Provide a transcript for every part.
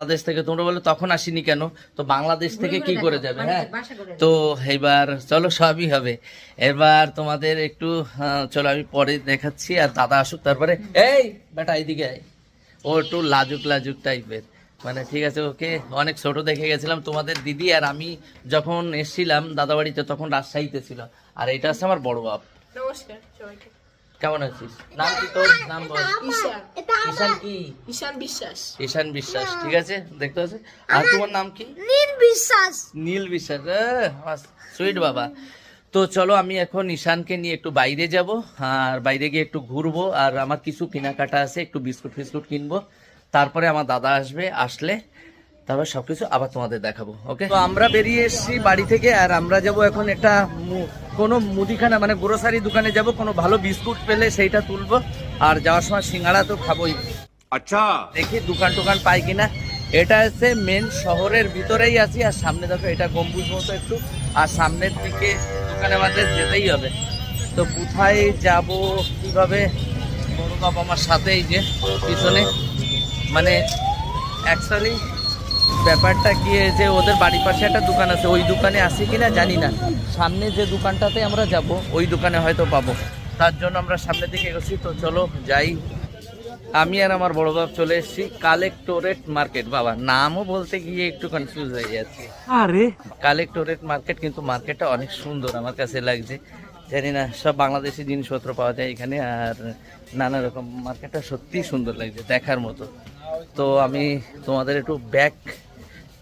বাংলাদেশ থেকে তোমরা বলে তখন আসিনি কেন? তো বাংলাদেশ থেকে কি করে যাবে হ্যাঁ? তো এবার চলো সবই হবে। এবার তোমাদের একটু চলো আমি পরে দেখাচ্ছি আর দাদা আসুক তারপরে। এই বেটা এইদিকে আয়। ও একটু লাজুক লাজুক টাইপের মানে ঠিক আছে ওকে অনেক ছোট দেখে গেছিলাম তোমাদের দিদি আর আমি যখন এসছিলাম দাদা বাড়িতে তখন রাজশাহীতে ছিল। আর এটা আছে আমার বড় বাপ। নমস্কার কেমন আছিস? নাম কি তোর? নাম বল। ঈশান ঈশান কি? ঈশান বিশ্বাস। ঈশান বিশ্বাস ঠিক আছে? দেখতে আছে আর তোমার নাম কি? নির্বিশ্বাস নীল বিশ্বাস সুইট বাবা। তো চলো আমি এখন ঈশানকে নিয়ে একটু বাইরে যাব আর বাইরে গিয়ে একটু ঘুরবো আর আমার কিছু কেনাকাটা আছে একটু বিস্কুট ফিস্কুট কিনবো। তারপরে আমার দাদা আসবে আসলে তারপর সবকিছু আবার তোমাদের দেখাবো ওকে তো আমরা বেরিয়ে এসেছি বাড়ি থেকে আর আমরা যাব এখন একটা কোনো মুদিখানা মানে গ্রোসারি দোকানে যাব কোনো ভালো বিস্কুট পেলে সেইটা তুলবো আর যাওয়ার সময় সিঙ্গাড়া তো খাবোই। আচ্ছা। দেখি দোকান টোকান পাই কিনা। এটা হচ্ছে মেন শহরের ভিতরেই আছি আর সামনে দেখো এটা গম্বুজ মতো একটু আর সামনের দিকে দোকানে আমাদের যেতেই হবে। তো কোথায় যাব কীভাবে? বড় বাবা আমার সাথেই যে পিছনে। মানে অ্যাকচুয়ালি ব্যাপারটা কি যে ওদের বাড়ির পাশে একটা দোকান আছে ওই দোকানে আসি কিনা জানি না। সামনে যে দোকানটাতে আমরা যাব ওই দোকানে হয়তো পাবো। তার জন্য আমরা সামনের দিকে এগোচ্ছি। তো চলো যাই। আমি আর আমার বড় বাপ চলে এসেছি কালেক্টোরেট মার্কেট। বাবা নামও বলতে গিয়ে একটু কনফিউজ হয়ে যাচ্ছি। আরে। কালেক্টোরেট মার্কেট কিন্তু মার্কেটটা অনেক সুন্দর আমার কাছে লাগছে। জানি না সব বাংলাদেশি জিনিসপত্র পাওয়া যায় এখানে আর নানা রকম মার্কেটটা সত্যিই সুন্দর লাগছে দেখার মতো। তো আমি তোমাদের একটু ব্যাক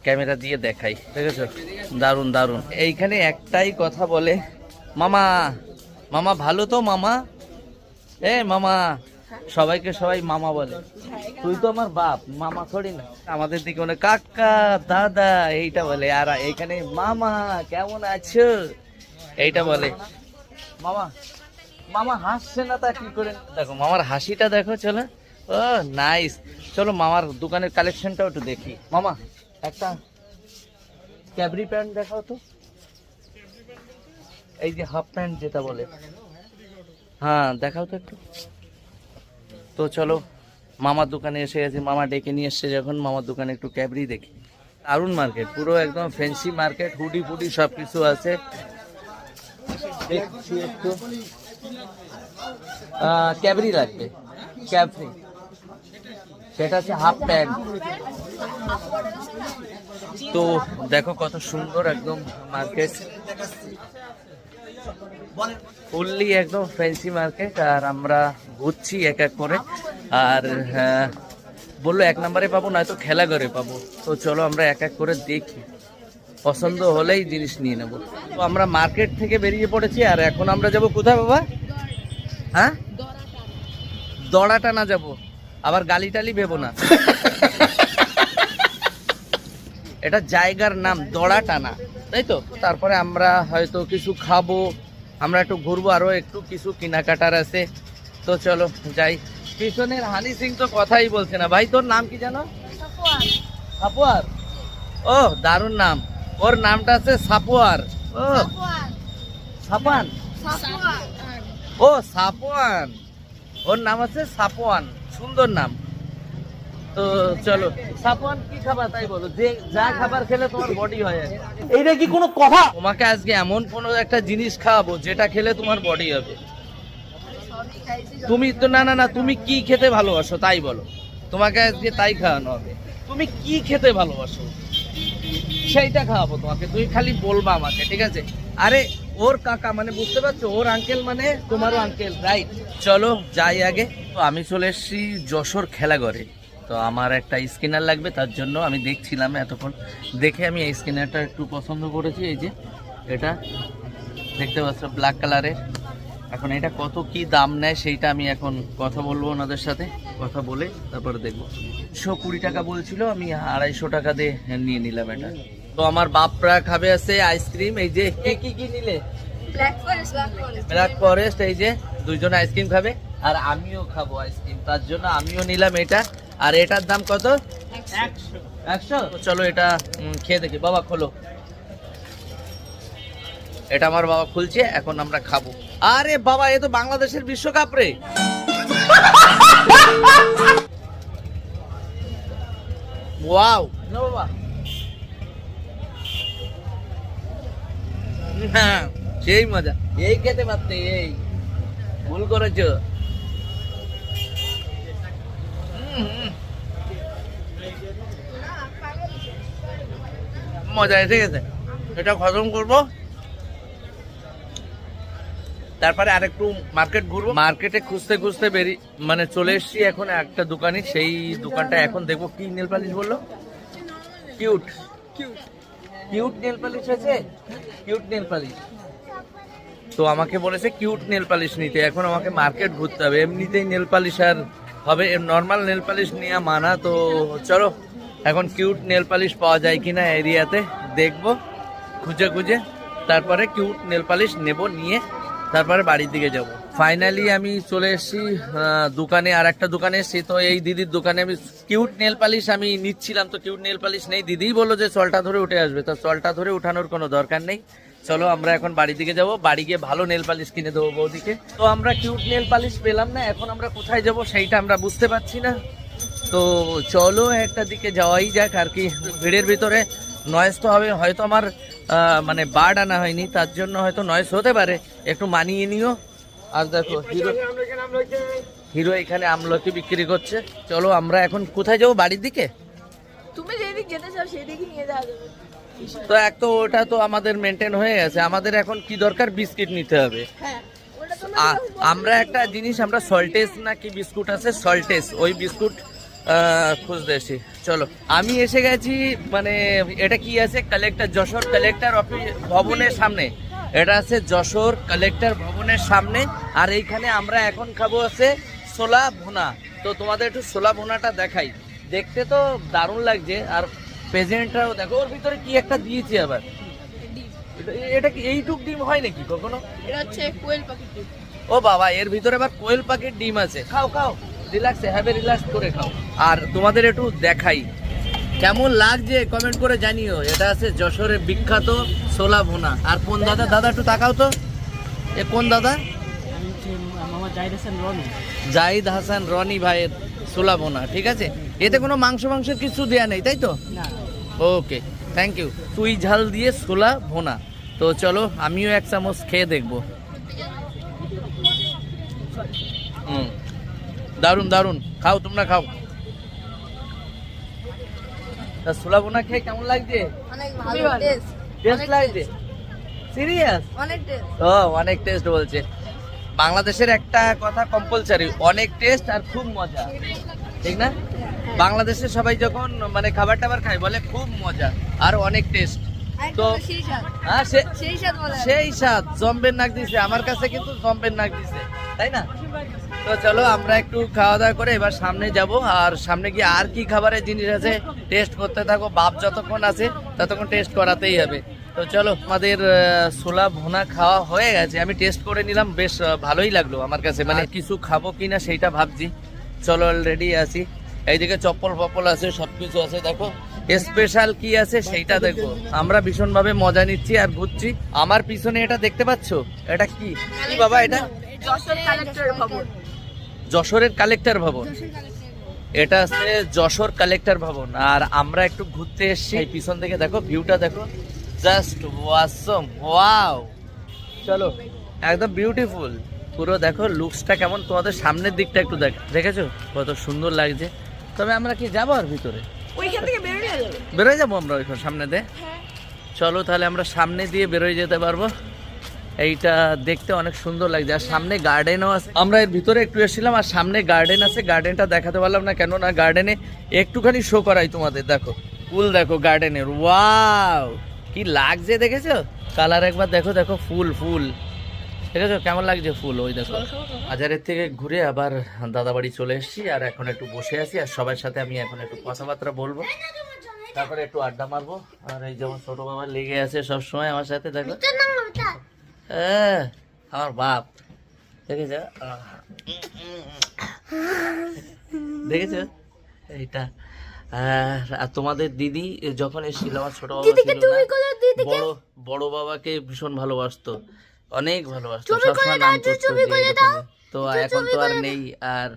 ক্যামেরা দিয়ে দেখাই। ঠিক আছে দারুণ দারুণ। এইখানে একটাই কথা বলে মামা মামা ভালো তো মামা? এ মামা। সবাইকে সবাই মামা বলে। তুই তো আমার বাপ মামা থোড়ি না। আমাদের দিকে মানে কাকা দাদা এইটা বলে। আর এখানে মামা কেমন আছো? এইটা বলে মামা মামা হাসছে না তা কি করে? দেখো মামার হাসিটা দেখো চলো। ও নাইস চলো মামার দোকানের কালেকশনটাও একটু দেখি। মামা, একটা ক্যাবরি প্যান্ট দেখাও তো। এই যে হাফ প্যান্ট যেটা বলে। হ্যাঁ দেখাও তো একটু। তো চলো, মামার দোকানে এসে গেছি। মামা ডেকে নিয়ে এসছে যখন। মামার দোকানে একটু ক্যাবরি দেখি। দারুণ মার্কেট পুরো একদম ফ্যান্সি মার্কেট হুডি ফুডি সব কিছু আছে। দেখছি একটু। ক্যাবরি লাগবে, ক্যাবরি। সেটা হচ্ছে হাফ প্যান্ট তো দেখো কত সুন্দর একদম মার্কেট ফুললি একদম ফ্যান্সি মার্কেট আর আমরা ঘুরছি এক এক করে। আর হ্যাঁ, বলল এক নম্বরে পাবো নয়তো খেলা করে পাবো। তো চলো আমরা এক এক করে দেখি। পছন্দ হলেই জিনিস নিয়ে নেব। তো আমরা মার্কেট থেকে বেরিয়ে পড়েছি আর এখন আমরা যাব কোথায় বাবা? হ্যাঁ? দড়া টানা যাব। আবার গালি টালি ভেবো না। এটা জায়গার নাম দড়া টানা তাই তো? তারপরে আমরা হয়তো কিছু খাব আমরা একটু ঘুরবো আরও একটু কিছু কেনাকাটার আছে। তো চলো যাই। পিছনের হানি সিং তো কথাই বলছে না। ভাই তোর নাম কি জানো? সাপোয়ার। ও দারুণ নাম। ওর নামটা আছে সাপোয়ার। ও। সাপান? ও সাপোয়ান। ওর নাম আছে সাপোয়ান। সুন্দর নাম। তো চলো সাপোয়ান কি খাবার তাই বলো যে যা খাবার খেলে তোমার বডি হয় এইটা কি কোনো কথা? তোমাকে আজকে এমন কোনো একটা জিনিস খাওয়াবো যেটা খেলে তোমার বডি হবে। তুমি তো না না না তুমি কি খেতে ভালোবাসো তাই বলো। তোমাকে আজকে তাই খাওয়ানো হবে। তুমি কি খেতে ভালোবাসো? সেইটা খাওয়াবো তোমাকে তুমি খালি বলবা আমাকে ঠিক আছে? আরে ওর কাকা মানে বুঝতে পারছ ওর আঙ্কেল মানে তোমারও আঙ্কেল রাইট চলো যাই আগে। তো আমি চলে এসেছি যশোর খেলাঘরে। তো আমার একটা স্কিনার লাগবে তার জন্য আমি দেখছিলাম এতক্ষণ। দেখে আমি এই স্কিনারটা একটু পছন্দ করেছি এই যে এটা। দেখতে পাচ্ছ ব্ল্যাক কালারের এখন এটা কত কি দাম নেয় সেইটা আমি এখন কথা বলব ওনাদের সাথে। কথা বলে তারপরে দেখব। একশো কুড়ি টাকা বলছিল আমি আড়াইশো টাকা দিয়ে নিয়ে নিলাম এটা। তো আমার বাপরা খাবে আছে আইসক্রিম এই যে কে কি কি নিলে? ব্ল্যাক ফরেস্ট ব্ল্যাক ফরেস্ট এই যে দুইজন আইসক্রিম খাবে আর আমিও খাব আইসক্রিম তার জন্য আমিও নিলাম এটা। আর এটার দাম কত? একশো। চলো এটা খেয়ে দেখি। বাবা খোলো। এটা আমার বাবা খুলছে এখন আমরা খাব। আরে বাবা এ তো বাংলাদেশের বিশ্বকাপ রে। ওয়াও। না বাবা। হ্যাঁ সেই মজা। এই খেতে পারতে এই। ভুল করেছ। মজা এসে গেছে। এটা খতম করব। তারপরে আরেকটু মার্কেট ঘুরবো। মার্কেটে খুঁজতে খুঁজতে বেরি মানে চলে এসেছি এখন একটা দোকানে। সেই দোকানটা এখন দেখব। কি নেল পালিশ বলল? কিউট। কিউট। নেল পালিশ আছে? Cute nail polish. তো আমাকে বলেছে কিউট নেল পালিশ নিতে। এখন আমাকে মার্কেট ঘুরতে হবে। এমনিতেই নেল পালিশ আর হবে। নর্মাল নেল পালিশ নেওয়া মানা। তো চলো, এখন কিউট নেল পালিশ পাওয়া যায় কিনা এরিয়াতে দেখব। খুঁজে খুঁজে। তারপরে কিউট নেল পালিশ নেব, নিয়ে তারপরে বাড়ির দিকে যাব। ফাইনালি আমি চলে এসেছি দোকানে। আর একটা দোকানে এসেছি। তো এই দিদির দোকানে আমি কিউট নেল পালিশ আমি নিচ্ছিলাম। তো কিউট নেল পালিশ নেই। দিদিই বলল যে চলটা ধরে উঠে আসবে। তো চলটা ধরে উঠানোর কোনো দরকার নেই। চলো আমরা এখন বাড়ির দিকে যাব। বাড়ি গিয়ে ভালো নেল পালিশ কিনে দেবো বৌদিকে। তো আমরা কিউট নেল পালিশ পেলাম না এখন আমরা কোথায় যাব সেইটা আমরা বুঝতে পারছি না। তো চলো একটা দিকে যাওয়াই যাক আর কি ভিড়ের ভিতরে নয়েস তো হবে হয়তো আমার মানে বার্ড আনা হয়নি তার জন্য হয়তো নয়েস হতে পারে। একটু মানিয়ে নিও। আর দেখো হিরো হিরো এখানে আমলকি বিক্রি করছে। চলো আমরা এখন কোথায় যাব বাড়ির দিকে? তুমি যেদিক যেতে চাও সেদিকে নিয়ে যাওয়া যাবে। তো এক তো ওটা তো আমাদের মেনটেন হয়ে গেছে। আমাদের এখন কি দরকার? বিস্কিট নিতে হবে। হ্যাঁ আমরা একটা জিনিস আমরা সল্টেস না কি বিস্কুট আছে? সল্টেস ওই বিস্কুট খুঁজতেছি চলো আমি এসে গেছি মানে এটা কি আছে? কালেক্টর যশোর কালেক্টর অফিস ভবনের সামনে। এটা আছে যশোর কালেক্টর ভবনের সামনে। আর এইখানে আমরা এখন খাব আছে সোলা ভুনা। তো তোমাদের একটু সোলা ভুনাটা দেখাই। দেখতে তো দারুণ লাগছে। আর প্রেজেন্টটাও দেখো ওর ভিতরে কি একটা দিয়েছি আবার? এটা- কি এইটুক ডিম হয় নাকি কখনো? এটা হচ্ছে কোয়েল পাখি ও বাবা এর ভিতরে আবার কোয়েল পাখির ডিম আছে। খাও খাও। রিল্যাক্সে হ্যাভে রিল্যাক্স করে খাও। আর তোমাদের একটু দেখাই। কেমন লাগছে কমেন্ট করে জানিও। এটা আছে যশোরের বিখ্যাত সোলা ভুনা। আর কোন দাদা? দাদা একটু তাকাও তো। এ কোন দাদা? জাহিদ হাসান রনি ভাইয়ের সোলা ভুনা ঠিক আছে? এতে কোনো মাংস মাংসের কিছু দেয়া নেই তাই তো? ওকে থ্যাংক ইউ তুই ঝাল দিয়ে সোলা ভোনা। তো চলো আমিও এক চামচ খেয়ে দেখব। হুম। দারুণ দারুণ খাও তোমরা খাও। তা সোলা ভোনা খেয়ে কেমন লাগছে? অনেক ভালো টেস্ট টেস্ট লাগছে? সিরিয়াস অনেক টেস্ট ও অনেক টেস্ট বলছে। বাংলাদেশের একটা কথা কম্পালসারি অনেক টেস্ট আর খুব মজা। ঠিক না? বাংলাদেশে সবাই যখন মানে খাবার টাবার খায় বলে খুব মজা আর অনেক টেস্ট তো সেই স্বাদ? হ্যাঁ সেই স্বাদ জম্বের নাক দিছে। আমার কাছে কিন্তু জম্বের নাক দিছে তাই না? তো চলো আমরা একটু খাওয়া দাওয়া করে এবার সামনে যাব। আর সামনে গিয়ে আর কি খাবারের জিনিস আছে টেস্ট করতে থাকো। বাপ যতক্ষণ আছে ততক্ষণ টেস্ট করাতেই হবে। তো চলো আমাদের ছোলা ভুনা খাওয়া হয়ে গেছে। আমি টেস্ট করে নিলাম বেশ ভালোই লাগল আমার কাছে। মানে কিছু খাব কিনা সেইটা ভাবছি। চলো অলরেডি আছি। এইদিকে চপ্পল ফপ্পল আছে সবকিছু আছে দেখো। স্পেশাল কি আছে সেইটা দেখো। আমরা ভীষণ ভাবে মজা নিচ্ছি আর ঘুরছি। আমার পিছনে এটা দেখতে পাচ্ছো? এটা কি? কি বাবা এটা? যশোর কালেক্টর ভবন। যশোরের কালেক্টর ভবন। এটা আছে যশোর কালেক্টর ভবন। আর আমরা একটু ঘুরতে এসেছি। এই পিছন থেকে দেখো ভিউটা দেখো। জাস্ট ওয়াসম ওয়াও চলো একদম বিউটিফুল পুরো দেখো লুকসটা কেমন? তোমাদের সামনের দিকটা একটু দেখ দেখেছ? কত সুন্দর লাগছে। তবে আমরা কি যাব আর ভিতরে? ওইখান থেকে বেরিয়ে যাবে। বেরোয় যাব আমরা ওইখানে সামনে দিয়ে? হ্যাঁ। চলো তাহলে আমরা সামনে দিয়ে বেরোয় যেতে পারব। এইটা দেখতে অনেক সুন্দর লাগছে। আর সামনে গার্ডেনও আছে। আমরা এর ভিতরে একটু এসেছিলাম আর সামনে গার্ডেন আছে। গার্ডেনটা দেখাতে পারলাম না কেন না গার্ডেনে একটুখানি শো করাই তোমাদের দেখো। ফুল দেখো গার্ডেনের। ওয়াও! কি লাগছে দেখেছ? কালার একবার দেখো দেখো ফুল ফুল। দেখেছ কেমন লাগছে ফুল ওই দেখো। বাজারের থেকে ঘুরে আবার দাদা বাড়ি চলে এসেছি আর এখন একটু বসে আছি আর সবার সাথে আমি এখন একটু কথাবার্তা বলব। তারপরে একটু আড্ডা মারবো আর এই যেমন ছোট বাবা লেগে আছে সব সময় আমার সাথে দেখো। হ্যাঁ, আমার বাপ। দেখেছ? দেখেছ? এইটা। আর আর তোমাদের দিদি যখন এসেছিল আমার ছোট বাবা ছিল বড় বড় বাবাকে ভীষণ ভালোবাসতো। অনেক ভালোবাসতো সবসময় নাম করতো। তো এখন তো আর নেই আর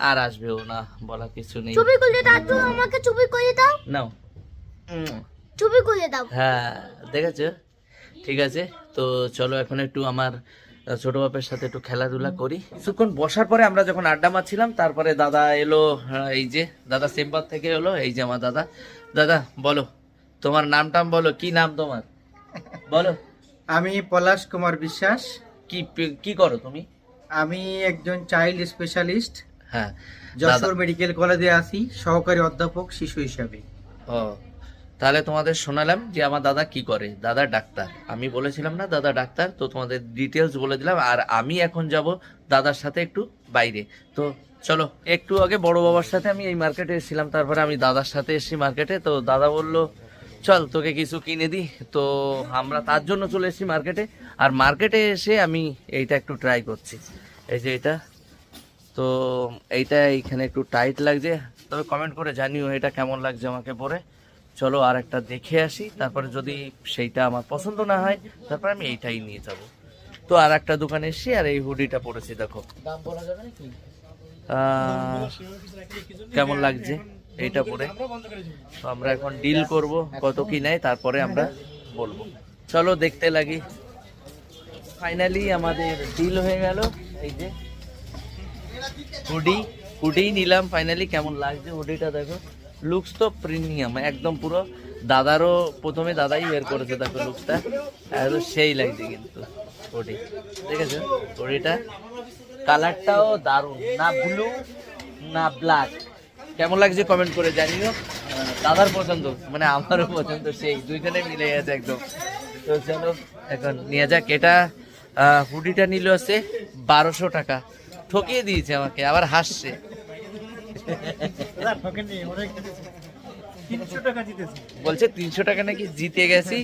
আর আসবেও না বলা কিছু নেই। ছবি করে দাও তো আমাকে ছবি করে দাও। নাও। করে দাও। হ্যাঁ দেখেছ? ঠিক আছে তো চলো এখন একটু আমার ছোট বাপের সাথে একটু খেলাধুলা করি। কিছুক্ষণ বসার পরে আমরা যখন আড্ডা মারছিলাম তারপরে দাদা এলো আহ, এই যে দাদা চেম্বার থেকে এলো এই যে আমার দাদা। দাদা বলো তোমার নাম টাম বলো কি নাম তোমার? বলো। আমি পলাশ কুমার বিশ্বাস। কি কি করো তুমি? আমি একজন চাইল্ড স্পেশালিস্ট। হ্যাঁ। যশোর মেডিকেল কলেজে আছি সহকারী অধ্যাপক শিশু হিসাবে। ও তাহলে তোমাদের শোনালাম যে আমার দাদা কি করে। দাদা ডাক্তার। আমি বলেছিলাম না দাদা ডাক্তার তো তোমাদের ডিটেলস বলে দিলাম। আর আমি এখন যাব দাদার সাথে একটু বাইরে। তো চলো একটু আগে বড় বাবার সাথে আমি এই মার্কেটে এসেছিলাম তারপরে আমি দাদার সাথে এসেছি মার্কেটে তো দাদা বলল চল তোকে কিছু কিনে দিই। তো আমরা তার জন্য চলে এসেছি মার্কেটে। আর মার্কেটে এসে আমি এইটা একটু ট্রাই করছি। এই যে এটা। তো এইটা এইখানে একটু টাইট লাগছে। তবে কমেন্ট করে জানিও এটা কেমন লাগছে আমাকে পরে। চলো আর একটা দেখে আসি। তারপরে যদি সেইটা আমার পছন্দ না হয় তারপরে আমি এইটাই নিয়ে যাব। তো আর একটা দোকানে এসছি আর এই হুডিটা পরেছি দেখো। দাম বলা যাবে নাকি? কেমন লাগছে? এইটা পরে। আমরা এখন ডিল করব কত কি নেয়, তারপরে আমরা বলব। চলো দেখতে লাগি। ফাইনালি আমাদের ডিল হয়ে গেল। এই যে হুডি হুডি নিলাম ফাইনালি কেমন লাগছে হুডিটা দেখো। লুকস তো প্রিমিয়াম একদম পুরো দাদারও প্রথমে দাদাই বের করেছে, দেখো লুকসটা একদম সেই লাগছে কিন্তু হুডি ঠিক আছে হুডিটা কালারটাও দারুণ, না ব্লু না ব্ল্যাক কেমন লাগছে কমেন্ট করে জানিও। দাদার পছন্দ মানে আমারও পছন্দ সেই দুইখানে মিলে গেছে একদম। তো চলো, এখন নিয়ে যাক, এটা হুডিটা নিল আছে বারোশো টাকা। ঠকিয়ে দিয়েছে আমাকে, আবার হাসছে। বলছে তিনশো টাকা নাকি জিতে গেছি।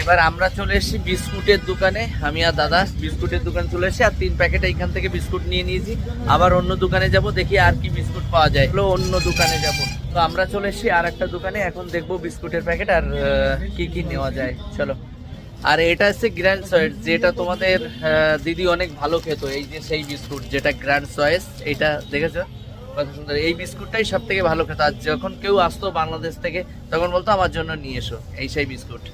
এবার আমরা চলে এসেছি বিস্কুটের দোকানে। আমি আর দাদা বিস্কুটের দোকান চলে এসেছি আর তিন প্যাকেট এইখান থেকে বিস্কুট নিয়ে নিয়েছি। আবার অন্য দোকানে যাব, দেখি আর কি বিস্কুট পাওয়া যায়। অন্য দোকানে যাব। তো আমরা চলে এসেছি আর একটা দোকানে। এখন দেখব বিস্কুটের প্যাকেট আর কি কি নেওয়া যায়। চলো। আর এটা হচ্ছে গ্র্যান্ড চয়েস যেটা তোমাদের দিদি অনেক ভালো খেত, এই যে সেই বিস্কুট যেটা গ্র্যান্ড চয়েস এটা দেখেছ? কত সুন্দর। এই বিস্কুটটাই সব থেকে ভালো খেত। আর যখন কেউ আসতো বাংলাদেশ থেকে তখন বলতো আমার জন্য নিয়ে এসো। এই সেই বিস্কুট।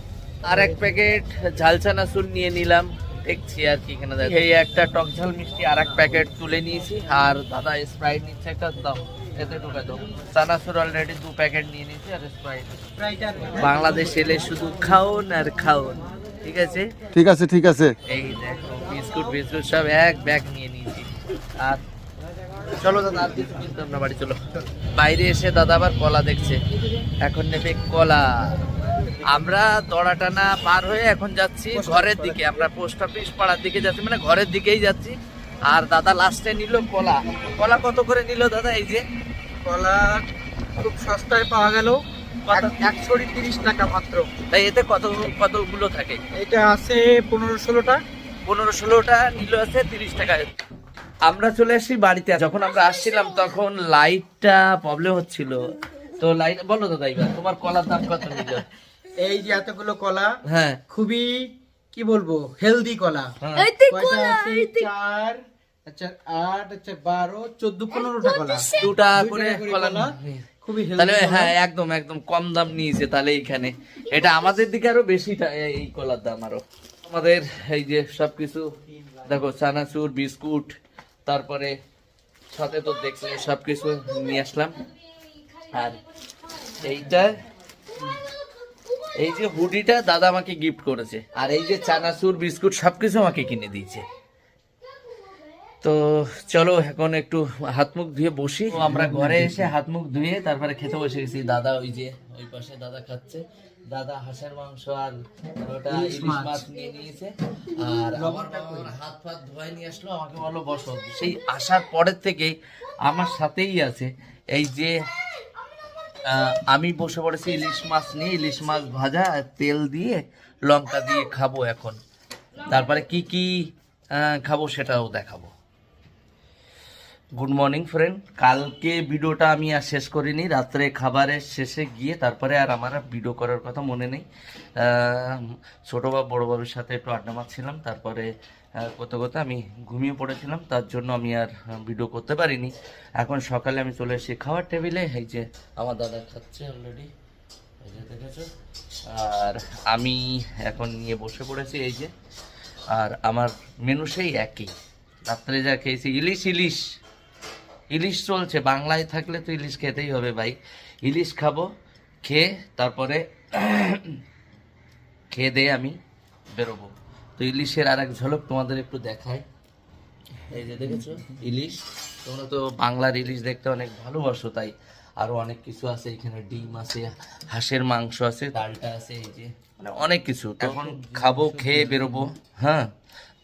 আর এক প্যাকেট ঝালচানা চুল নিয়ে নিলাম। দেখছি আর কি এখানে। এই একটা টক ঝাল মিষ্টি আর এক প্যাকেট তুলে নিয়েছি। আর দাদা স্প্রাইট নিচ্ছে একটা দাম এতে ঢুকে দাও চানাচুর অলরেডি দু প্যাকেট নিয়ে নিয়েছি আর স্প্রাইট বাংলাদেশ এলে শুধু খাওন আর খাওন ঠিক আছে? ঠিক আছে ঠিক আছে। এই দেখো বিস্কুট বিস্কুট সব এক ব্যাগ নিয়ে নিয়েছি। আর চলো দাদা আর কিছু কিনতাম না বাড়ি চলো। বাইরে এসে দাদা আবার কলা দেখছে। এখন নেবে কলা। আমরা দড়াটানা পার হয়ে এখন যাচ্ছি ঘরের দিকে। আমরা পোস্ট অফিস পাড়ার দিকে যাচ্ছি মানে ঘরের দিকেই যাচ্ছি। আর দাদা লাস্টে নিল কলা। কলা কত করে নিল দাদা এই যে? কলা খুব সস্তায় পাওয়া গেল? একশো তিরিশ টাকা মাত্র। তাই এতে কত কতগুলো থাকে? এটা আছে পনেরো ষোলোটা। পনেরো ষোলোটা নিল আছে তিরিশ টাকায় আমরা চলে আসি বাড়িতে। যখন আমরা আসছিলাম তখন লাইটটা প্রবলেম হচ্ছিল। তো লাইট বলো দাদা এবার তোমার কলার দাম কত নিল? এই যে এতগুলো কলা হ্যাঁ। খুবই কি বলব হেলদি কলা। হ্যাঁ। চার আচ্ছা আট আচ্ছা বারো চোদ্দ পনেরোটা কলা। দুটা করে কলা কলা। খুবই তাহলে হ্যাঁ একদম একদম কম দাম নিয়েছে তাহলে এইখানে এটা আমাদের দিকে আরও বেশি এই কলার দাম আরও। আমাদের এই যে সবকিছু দেখো চানাচুর বিস্কুট তারপরে সাথে তো দেখলে সবকিছু নিয়ে আসলাম। আর এইটা, এই যে হুডিটা দাদা আমাকে গিফট করেছে। আর এই যে চানাচুর, বিস্কুট সবকিছু আমাকে কিনে দিয়েছে। তো চলো এখন একটু হাত মুখ ধুয়ে বসি। আমরা ঘরে এসে হাত মুখ ধুয়ে তারপরে খেতে বসে গেছি। দাদা ওই যে, ওই পাশে দাদা খাচ্ছে। দাদা হাঁসের মাংস আর ওটা ইলিশ মাছ। নিয়ে নিয়েছে। আর আমার বাবা হাত ফাত ধোয়াই নিয়ে আসলো আমাকে বলল বসো। সেই আসার পরের থেকেই আমার সাথেই আছে এই যে আমি বসে পড়েছি ইলিশ মাছ নিয়ে ইলিশ মাছ ভাজা আর তেল দিয়ে লঙ্কা দিয়ে খাব এখন। তারপরে কি কি খাব সেটাও দেখাবো। গুড মর্নিং ফ্রেন্ড কালকে ভিডিওটা আমি আর শেষ করিনি। রাত্রে খাবারের শেষে গিয়ে তারপরে আর আমার ভিডিও করার কথা মনে নেই। ছোট বাব বড় বাবুর সাথে একটু আড্ডা মারছিলাম। তারপরে আহ, করতে আমি ঘুমিয়ে পড়েছিলাম। তার জন্য আমি আর ভিডিও করতে পারিনি। এখন সকালে আমি চলে এসেছি খাওয়ার টেবিলে এই যে আমার দাদা খাচ্ছে অলরেডি দেখেছ? আর আমি এখন নিয়ে বসে পড়েছি এই যে। আর আমার মেনু সেই একই। রাত্রে যা খেয়েছি ইলিশ ইলিশ। ইলিশ চলছে, বাংলায় থাকলে তো ইলিশ খেতেই হবে ভাই। ইলিশ খাব, খেয়ে তারপরে খেয়ে দিয়ে আমি বেরোবো। তো ইলিশের আর এক ঝলক তোমাদের একটু দেখাই। এই যে দেখেছ, ইলিশ। তোমরা তো বাংলার ইলিশ দেখতে অনেক ভালোবাসো, তাই আরও অনেক কিছু আছে। এখানে ডিম আছে, হাঁসের মাংস আছে, ডালটা আছে, এই যে মানে অনেক কিছু। তো এখন খাব, খেয়ে বেরোবো হ্যাঁ।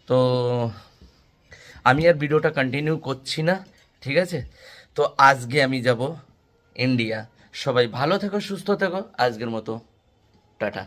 তো আমি আর ভিডিওটা কন্টিনিউ করছি না। ঠিক আছে? তো আজকে আমি যাব ইন্ডিয়া। সবাই ভালো থেকো, সুস্থ থেকো। আজকের মতো, টাটা।